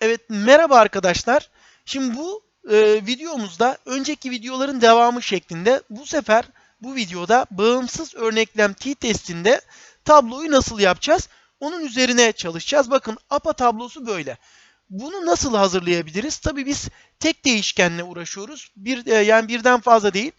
Evet, merhaba arkadaşlar. Şimdi bu e, videomuzda önceki videoların devamı şeklinde bu sefer bu videoda bağımsız örneklem t-testinde tabloyu nasıl yapacağız? Onun üzerine çalışacağız. Bakın APA tablosu böyle. Bunu nasıl hazırlayabiliriz? Tabii biz tek değişkenle uğraşıyoruz. Bir e, yani birden fazla değil.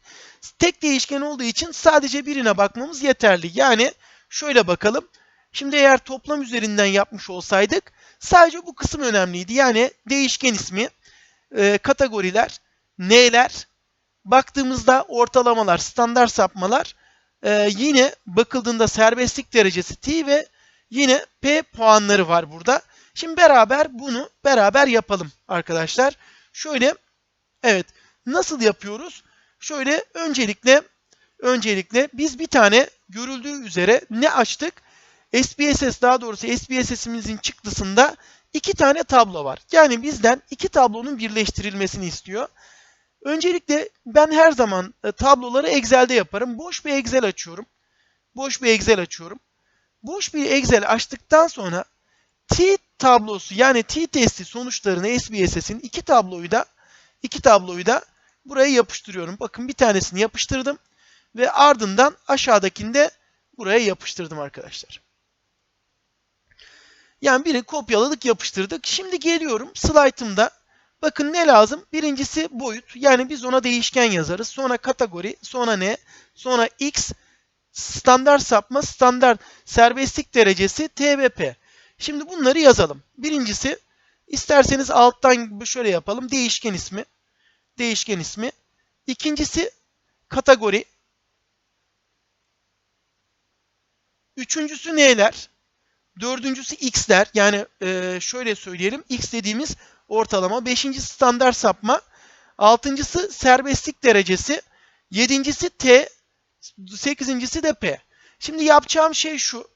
Tek değişken olduğu için sadece birine bakmamız yeterli. Yani şöyle bakalım. Şimdi eğer toplam üzerinden yapmış olsaydık sadece bu kısım önemliydi. Yani değişken ismi, e, kategoriler, n'ler, baktığımızda ortalamalar, standart sapmalar, e, yine bakıldığında serbestlik derecesi t ve yine p puanları var burada. Şimdi beraber bunu beraber yapalım arkadaşlar. Şöyle evet nasıl yapıyoruz? Şöyle öncelikle öncelikle biz bir tane görüldüğü üzere ne açtık? SPSS daha doğrusu SPSS'imizin çıktısında iki tane tablo var. Yani bizden iki tablonun birleştirilmesini istiyor. Öncelikle ben her zaman e, tabloları Excel'de yaparım. Boş bir Excel açıyorum. Boş bir Excel açıyorum. Boş bir Excel açtıktan sonra T tablosu yani T testi sonuçlarını SPSS'in iki tabloyu da iki tabloyu da buraya yapıştırıyorum. Bakın bir tanesini yapıştırdım ve ardından aşağıdakini de buraya yapıştırdım arkadaşlar. Yani biri kopyaladık yapıştırdık. Şimdi geliyorum slaytımda. Bakın ne lazım? Birincisi boyut. Yani biz ona değişken yazarız. Sonra kategori, sonra ne? Sonra x, standart sapma, standart serbestlik derecesi, tvp. Şimdi bunları yazalım. Birincisi isterseniz alttan şöyle yapalım. Değişken ismi. Değişken ismi. İkincisi kategori. Üçüncüsü neler? Dördüncüsü x'ler. Yani e, şöyle söyleyelim. x dediğimiz ortalama. Beşincisi standart sapma. Altıncısı serbestlik derecesi. Yedincisi t. Sekizincisi de p. Şimdi yapacağım şey şu.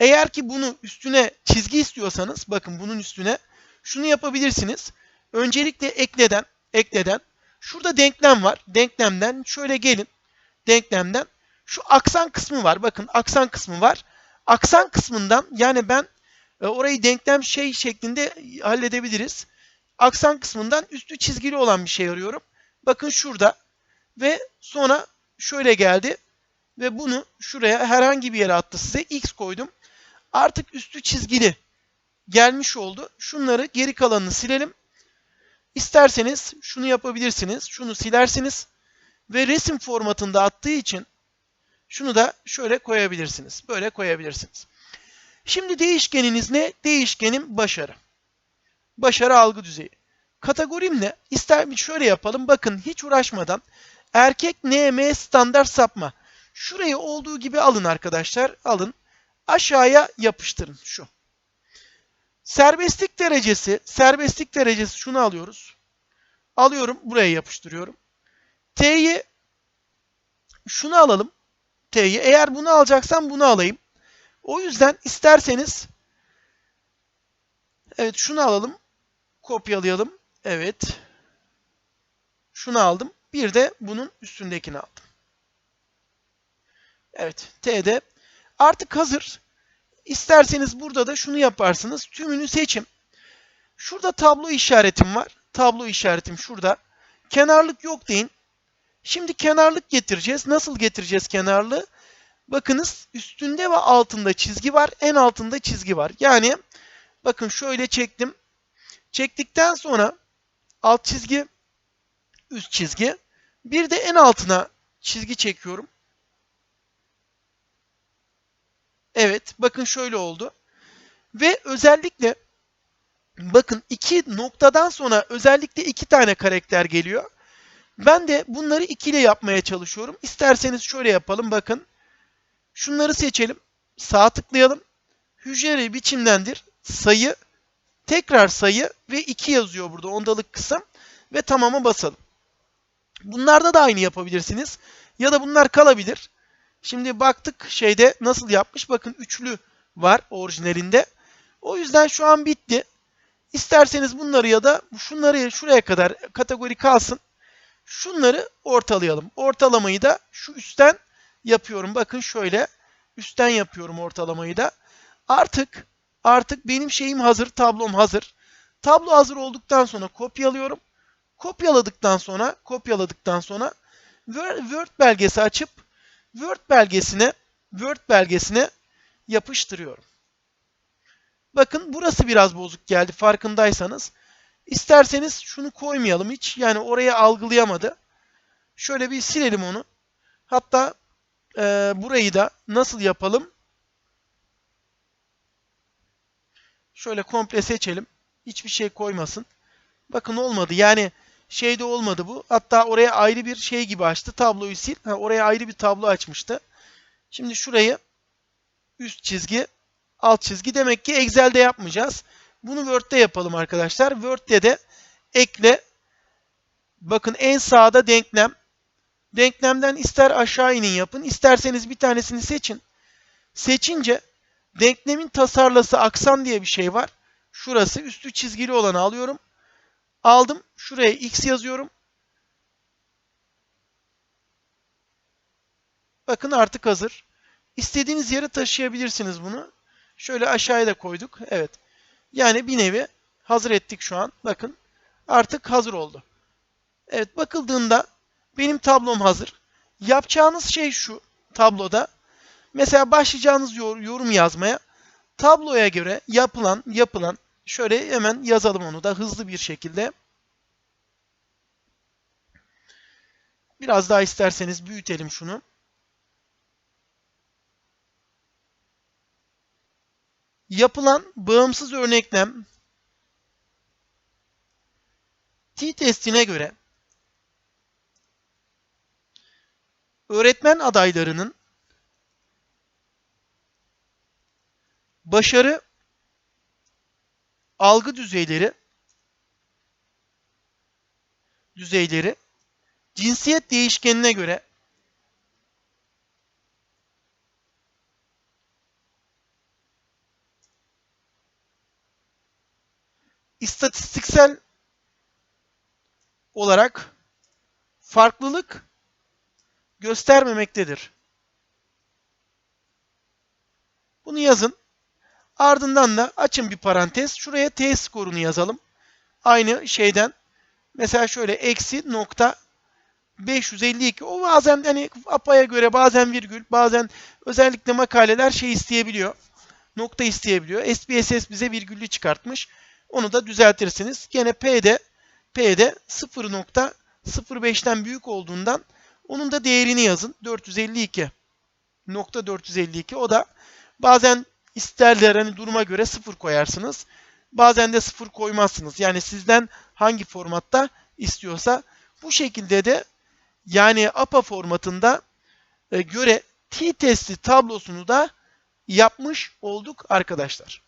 Eğer ki bunu üstüne çizgi istiyorsanız bakın bunun üstüne şunu yapabilirsiniz. Öncelikle ekleden ekleden şurada denklem var. Denklemden şöyle gelin. Denklemden şu aksan kısmı var. Bakın aksan kısmı var. Aksan kısmından yani ben e, orayı denklem şey şeklinde halledebiliriz. Aksan kısmından üstü çizgili olan bir şey arıyorum. Bakın şurada ve sonra şöyle geldi ve bunu şuraya herhangi bir yere attı size. X koydum. Artık üstü çizgili gelmiş oldu. Şunları geri kalanını silelim. İsterseniz şunu yapabilirsiniz. Şunu silersiniz. Ve resim formatında attığı için şunu da şöyle koyabilirsiniz. Böyle koyabilirsiniz. Şimdi değişkeniniz ne? Değişkenim başarı. Başarı algı düzeyi. Kategorim ne? İster şöyle yapalım. Bakın hiç uğraşmadan erkek NM standart sapma. Şurayı olduğu gibi alın arkadaşlar. Alın. Aşağıya yapıştırın şu. Serbestlik derecesi, serbestlik derecesi şunu alıyoruz. Alıyorum, buraya yapıştırıyorum. T'yi şunu alalım. T'yi. Eğer bunu alacaksam bunu alayım. O yüzden isterseniz evet şunu alalım. Kopyalayalım. Evet. Şunu aldım. Bir de bunun üstündekini aldım. Evet. T'de artık hazır. İsterseniz burada da şunu yaparsınız. Tümünü seçim. Şurada tablo işaretim var. Tablo işaretim şurada. Kenarlık yok deyin. Şimdi kenarlık getireceğiz. Nasıl getireceğiz kenarlığı? Bakınız üstünde ve altında çizgi var. En altında çizgi var. Yani bakın şöyle çektim. Çektikten sonra alt çizgi, üst çizgi. Bir de en altına çizgi çekiyorum. Evet, bakın şöyle oldu. Ve özellikle bakın iki noktadan sonra özellikle iki tane karakter geliyor. Ben de bunları ikili yapmaya çalışıyorum. İsterseniz şöyle yapalım. Bakın. Şunları seçelim. Sağ tıklayalım. Hücre biçimlendir. Sayı. Tekrar sayı ve 2 yazıyor burada ondalık kısım. Ve tamama basalım. Bunlarda da aynı yapabilirsiniz. Ya da bunlar kalabilir. Şimdi baktık şeyde nasıl yapmış. Bakın üçlü var orijinalinde. O yüzden şu an bitti. İsterseniz bunları ya da şunları şuraya kadar kategori kalsın. Şunları ortalayalım. Ortalamayı da şu üstten yapıyorum. Bakın şöyle üstten yapıyorum ortalamayı da. Artık artık benim şeyim hazır, tablom hazır. Tablo hazır olduktan sonra kopyalıyorum. Kopyaladıktan sonra kopyaladıktan sonra Word belgesi açıp Word belgesine Word belgesine yapıştırıyorum. Bakın burası biraz bozuk geldi farkındaysanız. İsterseniz şunu koymayalım hiç. Yani oraya algılayamadı. Şöyle bir silelim onu. Hatta e, burayı da nasıl yapalım? Şöyle komple seçelim. Hiçbir şey koymasın. Bakın olmadı. Yani şeyde olmadı bu. Hatta oraya ayrı bir şey gibi açtı. Tabloyu sil. Ha, oraya ayrı bir tablo açmıştı. Şimdi şurayı üst çizgi, alt çizgi. Demek ki Excel'de yapmayacağız. Bunu Word'de yapalım arkadaşlar. Word'de de ekle. Bakın en sağda denklem. Denklemden ister aşağı inin yapın, isterseniz bir tanesini seçin. Seçince denklemin tasarlası aksan diye bir şey var. Şurası üstü çizgili olanı alıyorum. Aldım. Şuraya x yazıyorum. Bakın artık hazır. İstediğiniz yere taşıyabilirsiniz bunu. Şöyle aşağıya da koyduk. Evet. Yani bir nevi hazır ettik şu an. Bakın artık hazır oldu. Evet bakıldığında benim tablom hazır. Yapacağınız şey şu tabloda. Mesela başlayacağınız yorum yazmaya tabloya göre yapılan yapılan şöyle hemen yazalım onu da hızlı bir şekilde. Biraz daha isterseniz büyütelim şunu. Yapılan bağımsız örneklem t-testine göre öğretmen adaylarının başarı algı düzeyleri düzeyleri cinsiyet değişkenine göre istatistiksel olarak farklılık göstermemektedir. Bunu yazın. Ardından da açın bir parantez. Şuraya t skorunu yazalım. Aynı şeyden. Mesela şöyle eksi nokta 552. O bazen hani APA'ya göre bazen virgül, bazen özellikle makaleler şey isteyebiliyor. Nokta isteyebiliyor. SPSS bize virgüllü çıkartmış. Onu da düzeltirsiniz. Gene P'de P'de 0.05'ten büyük olduğundan onun da değerini yazın. 452. Nokta 452. O da bazen isterler hani duruma göre 0 koyarsınız. Bazen de 0 koymazsınız. Yani sizden hangi formatta istiyorsa bu şekilde de yani APA formatında e, göre t-testi tablosunu da yapmış olduk arkadaşlar.